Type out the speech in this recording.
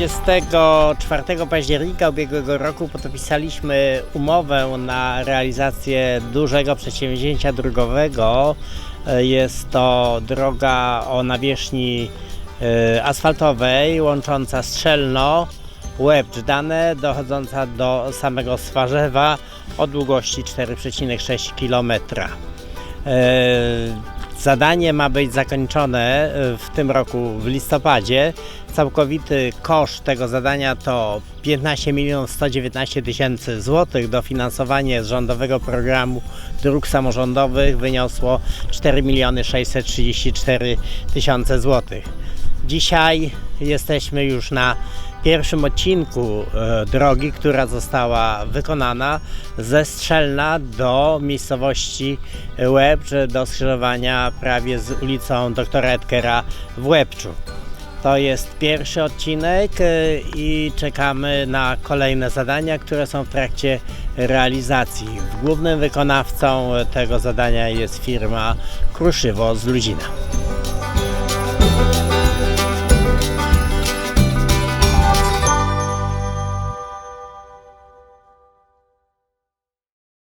24 października ubiegłego roku podpisaliśmy umowę na realizację dużego przedsięwzięcia drogowego. E, Jest to droga o nawierzchni e, asfaltowej łącząca Strzelno, Łebcz Dane, dochodząca do samego Swarzewa o długości 4,6 km. Zadanie ma być zakończone e, w tym roku w listopadzie. Całkowity koszt tego zadania to 15 milionów 119 tysięcy złotych. Dofinansowanie z rządowego programu dróg samorządowych wyniosło 4 miliony 634 tysiące złotych. Dzisiaj jesteśmy już na pierwszym odcinku e, drogi, która została wykonana ze Strzelna do miejscowości Łebcz, do skrzyżowania prawie z ulicą doktora Edkera w Łebczu. To jest pierwszy odcinek e, i czekamy na kolejne zadania, które są w trakcie realizacji. Głównym wykonawcą tego zadania jest firma Kruszywo z Ludzina.